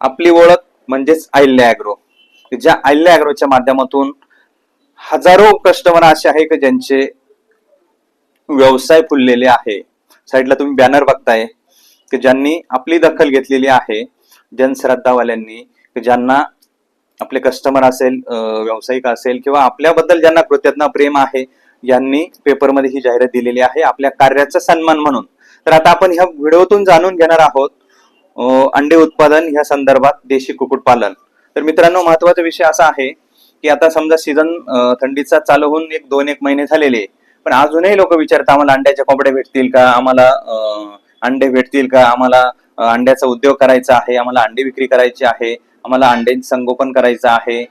आपली ओळख म्हणजेच अहिल्या अॅग्रो ज्या अहिल्या अॅग्रोच्या माध्यमातून हजारो कस्टमर असे आहे की ज्यांचे व्यवसाय फुललेले आहे? साईडला तुम्ही बॅनर बघताय की ज्यांनी आपली दखल घेतलेली आहे जनश्रद्धावाल्यांनी की ज्यांना आपले कस्टमर असेल व्यावसायिक असेल किंवा आपल्याबद्दल ज्यांना कृतज्ञ प्रेम आहे यांनी पेपरमध्ये ही जाहिरात दिलेली आहे आपल्या कार्याचा सन्मान म्हणून. तर आता आपण ह्या व्हिडिओतून जाणून घेणार आहोत अंडे उत्पादन ह्या संदर्भात देशी कुक्कुटपालन तर मित्रांनो महत्त्वाचा विषय असा आहे की आता समजा सीझन थंडीचा चालू होऊन एक दोन एक महिने झालेले पण अजूनही लोक विचारतात आम्हाला अंड्याच्या कोंबड्या भेटतील का? आम्हाला अंडे भेटतील का? आम्हाला अंड्याचा उद्योग करायचा आहे आम्हाला अंडे विक्री करायची आहे आम्हाला अंड्यांचे संगोपन करायचं आहे.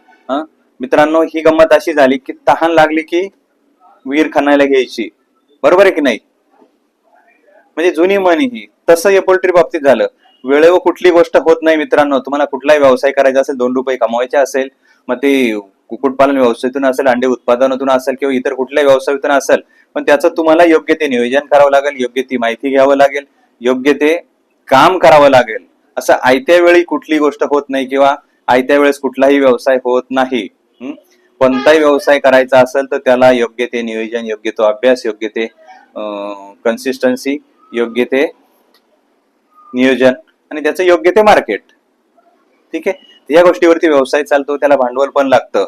मित्रांनो ही गंमत अशी झाली की तहान लागली की विहीर खणायला घ्यायची. बरोबर आहे की नाही? म्हणजे जुनी म्हणी ही. तसं या पोल्ट्री बाबतीत झालं. वेळेवर कुठली गोष्ट होत नाही मित्रांनो. तुम्हाला कुठलाही व्यवसाय करायचा असेल दोन रुपये कमवायचे असेल मग ते कुक्कुटपालन व्यवसायातून असेल अंडे उत्पादनातून असेल किंवा इतर कुठल्याही व्यवसायातून असेल पण त्याचं तुम्हाला योग्य ते नियोजन करावं लागेल योग्य ती माहिती घ्यावं लागेल योग्य ते काम करावं लागेल. असं आयत्या वेळी कुठली गोष्ट होत नाही किंवा आयत्या वेळेस कुठलाही व्यवसाय होत नाही. कोणताही व्यवसाय करायचा असेल तर त्याला योग्य ते नियोजन योग्य तो अभ्यास योग्य ते कन्सिस्टन्सी योग्य ते नियोजन आणि त्याचं योग्य ते मार्केट ठीक आहे? या गोष्टीवरती व्यवसाय चालतो त्याला भांडवल पण लागतं.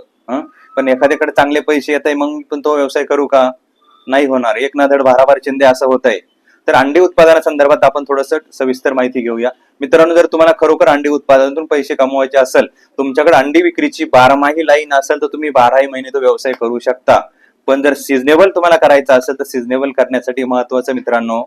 पण एखाद्याकडे चांगले पैसे येत आहे मग पण तो व्यवसाय करू का? नाही होणार. एक ना धड भाराभार चिंदे असं होत आहे. तर अंडी उत्पादनासंदर्भात आपण थोडस सविस्तर माहिती घेऊया. मित्रांनो जर तुम्हाला खरोखर अंडी उत्पादनातून पैसे कमवायचे असेल तुमच्याकडे अंडी विक्रीची बारामाही लाईन असेल तर तुम्ही बाराही महिने तो व्यवसाय करू शकता. पण जर सिजनेबल तुम्हाला करायचा असेल तर सिजनेबल करण्यासाठी महत्वाचं मित्रांनो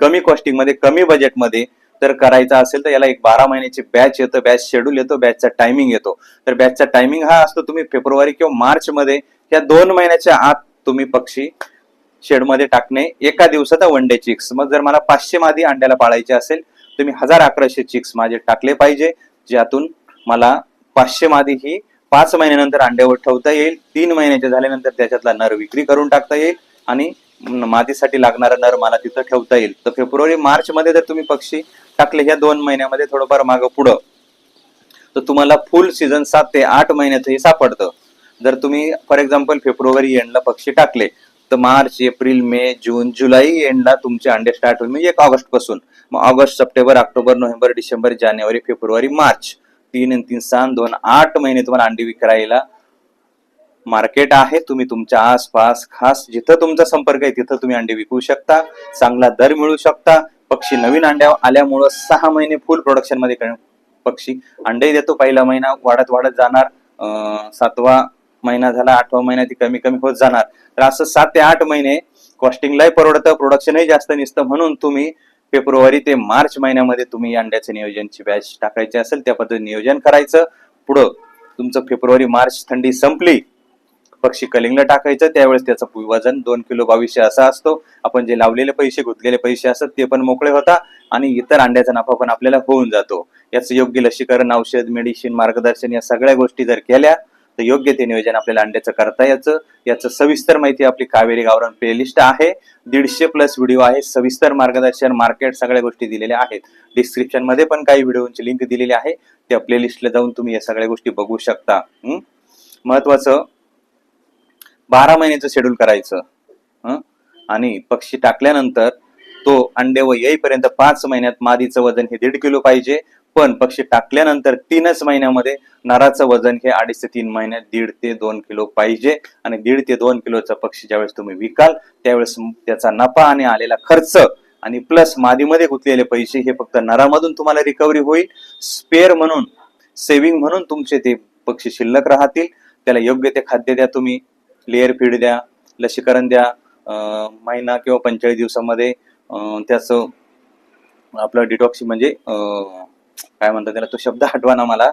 कमी कॉस्टिंगमध्ये कमी बजेटमध्ये तर करायचा असेल तर याला एक बारा महिन्याची बॅच येतं बॅच शेड्यूल येतो बॅचचा टायमिंग येतो. तर बॅचचा टायमिंग हा असतो तुम्ही फेब्रुवारी किंवा मार्च मध्ये या दोन महिन्याच्या आत तुम्ही पक्षी शेडमध्ये टाकणे एका दिवसाचा वन डे चिक्स मग जर मला पाचशे मादी अंड्याला पाळायचे असेल तुम्ही हजार अकराशे चिक्स माझे टाकले पाहिजे ज्यातून मला पाचशे मादी ही पाच महिन्यानंतर अंड्यावर ठेवता येईल तीन महिन्याचे झाल्यानंतर त्याच्यातला नर विक्री करून टाकता येईल आणि मादीसाठी लागणारा नर मला तिथं ठेवता येईल. तर फेब्रुवारी मार्च मध्ये जर तुम्ही पक्षी टाकले ह्या दोन महिन्यामध्ये थोडंफार मागं पुढं. तर तुम्हाला फुल सीझन सात ते आठ महिन्याचं हे सापडतं. जर तुम्ही फॉर एक्झाम्पल फेब्रुवारी एंडला पक्षी टाकले तर मार्च एप्रिल मे जून जुलै एंडला तुमचे अंडे स्टार्ट होईल. म्हणजे एक ऑगस्टपासून. मग August September October November December जानेवारी फेब्रुवारी मार्च. तीन आणि तीन सहा दोन आठ महिने तुम्हाला अंडी विक्रायला मार्केट आहे. तुम्ही तुमच्या आसपास खास जिथं तुमचा संपर्क आहे तिथं तुम्ही अंडी विकू शकता. चांगला दर मिळू शकता. पक्षी नवीन अंड्या आल्यामुळं सहा महिने फुल प्रोडक्शनमध्ये पक्षी अंडे देतो पहिला महिना वाढत वाढत जाणार. सातवा महिना झाला आठवा महिना ती कमी कमी होत जाणार. तर असं सात ते आठ महिने कॉस्टिंगलाही परवडतं प्रोडक्शनही जास्त निसतं. म्हणून तुम्ही फेब्रुवारी ते मार्च महिन्यामध्ये तुम्ही अंड्याचं नियोजनची बॅच टाकायची असेल त्या पद्धतीने नियोजन करायचं. पुढं तुमचं फेब्रुवारी मार्च थंडी संपली पक्षी कलिंगला टाकायचं त्यावेळेस त्याचं वजन दोन किलो बावीसशे असा असतो. आपण जे लावलेले पैसे गुंतलेले पैसे असतात ते पण मोकळे होता आणि इतर अंड्याचा नफा पण आपल्याला होऊन जातो. याचं योग्य लसीकरण औषध मेडिसिन मार्गदर्शन या सगळ्या गोष्टी जर केल्या तर योग्य ते नियोजन आपल्याला अंड्याचं करता याचं याचं सविस्तर माहिती आपली कावेरी गावरान प्लेलिस्ट आहे. दीडशे प्लस व्हिडिओ आहे सविस्तर मार्गदर्शन मार्केट सगळ्या गोष्टी दिलेल्या आहेत. डिस्क्रिप्शनमध्ये पण काही व्हिडिओची लिंक दिलेली आहे. त्या प्लेलिस्टला जाऊन तुम्ही या सगळ्या गोष्टी बघू शकता. महत्वाचं बारा महिन्याचं शेड्यूल करायचं. आणि पक्षी टाकल्यानंतर तो अंडे व येईपर्यंत पाच महिन्यात मादीचं वजन हे दीड किलो पाहिजे. पण पक्षी टाकल्यानंतर तीनच महिन्यामध्ये नराचं वजन हे अडीच ते तीन महिन्यात दीड ते दोन किलो पाहिजे. आणि दीड ते दोन किलोचा पक्षी ज्यावेळेस तुम्ही विकाल त्यावेळेस त्याचा नफा आणि आलेला खर्च आणि प्लस मादीमध्ये गुंतलेले पैसे हे फक्त नरामधून तुम्हाला रिकव्हरी होईल. स्पेअर म्हणून सेव्हिंग म्हणून तुमचे ते पक्षी शिल्लक राहतील. त्याला योग्य ते खाद्य द्या तुम्ही. लेअर फीड द्या लसीकरण द्या महिना किंवा पंचेचाळीस दिवसामध्ये त्याचं आपलं डिटॉक्सी म्हणजे काय म्हणतात त्याला तो शब्द आठवा मला.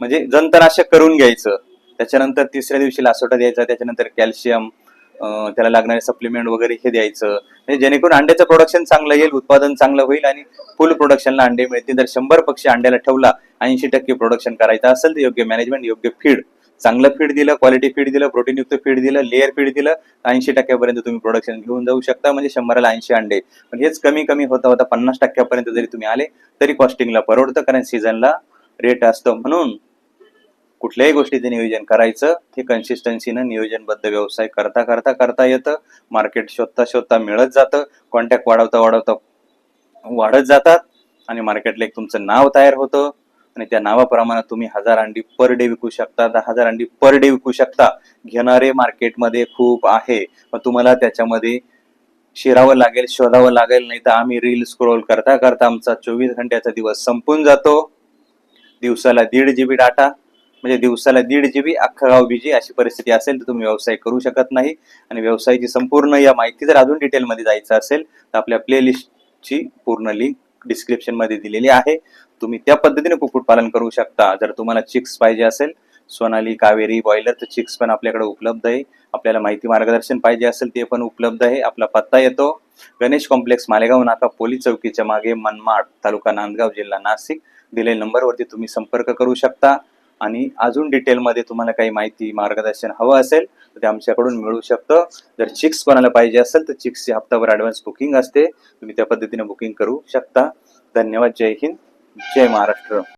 म्हणजे जंतनाशक करून घ्यायचं. त्याच्यानंतर तिसऱ्या दिवशी लासोटा द्यायचा त्याच्यानंतर कॅल्शियम त्याला लागणारे सप्लिमेंट वगैरे हे द्यायचं. म्हणजे जेणेकरून अंड्याचं प्रोडक्शन चांगलं येईल उत्पादन चांगलं होईल आणि फुल प्रोडक्शनला अंडे मिळतील. जर शंभर पक्षी अंड्याला ठेवला ऐंशी टक्के प्रोडक्शन करायचं असेल तर योग्य मॅनेजमेंट योग्य फीड चांगलं फीड दिलं क्वालिटी फीड दिलं प्रोटीनयुक्त फीड दिलं लेअर फीड दिलं ऐंशी टक्क्यापर्यंत तुम्ही प्रोडक्शन घेऊन जाऊ शकता म्हणजे शंभराला ऐंशी अंडे. पण हेच कमी कमी होता होता पन्नास टक्क्यापर्यंत जरी तुम्ही आले तरी कॉस्टिंगला परवडतं कारण सीझनला रेट असतं. म्हणून कुठल्याही गोष्टीचं नियोजन करायचं ते कन्सिस्टन्सीनं नियोजनबद्ध व्यवसाय करता करता करता येतं. मार्केट शोधता शोधता मिळत जातं. कॉन्टॅक्ट वाढवता वाढवता वाढत जातात. आणि मार्केटला एक तुमचं नाव तयार होतं. आणि त्या नावाप्रमाणे तुम्ही हजार अंडी पर डे विकू शकता. दहा हजार अंडी पर डे विकू शकता. घेणारे मार्केटमध्ये खूप आहे. मग तुम्हाला त्याच्यामध्ये शिरावं लागेल शोधावं लागेल नाही तर आम्ही रील स्क्रोल करता करता आमचा चोवीस घंट्याचा दिवस संपून जातो. दिवसाला दीड जी बी डाटा म्हणजे दिवसाला दीड जीबी अख्खा गाव बिजी अशी परिस्थिती असेल तर तुम्ही व्यवसाय करू शकत नाही. आणि व्यवसायाची संपूर्ण या माहिती जर अजून डिटेलमध्ये जायचं असेल तर आपल्या प्लेलिस्टची पूर्ण लिंक डिस्क्रिप्शनमध्ये दिलेली आहे. तुम्ही त्या पद्धतीने कुक्कुटपालन करू शकता. जर तुम्हाला चिक्स पाहिजे असेल सोनाली कावेरी बॉयलर तर चिक्स पण आपल्याकडे उपलब्ध आहे. आपल्याला माहिती मार्गदर्शन पाहिजे असेल ते पण उपलब्ध आहे. आपला पत्ता येतो. गणेश कॉम्प्लेक्स मालेगाव नाका पोलीस चौकीच्या मागे मनमाड तालुका नांदगाव जिल्हा नाशिक. दिलेल्या नंबरवरती तुम्ही संपर्क करू शकता. आणि अजून डिटेलमध्ये तुम्हाला काही माहिती मार्गदर्शन हवं असेल तर ते आमच्याकडून मिळू शकतं. जर चिक्स कोणाला पाहिजे असेल तर चिक्सची हप्ताभर ॲडव्हान्स बुकिंग असते. तुम्ही त्या पद्धतीने बुकिंग करू शकता. धन्यवाद. जय हिंद. जय महाराष्ट्र.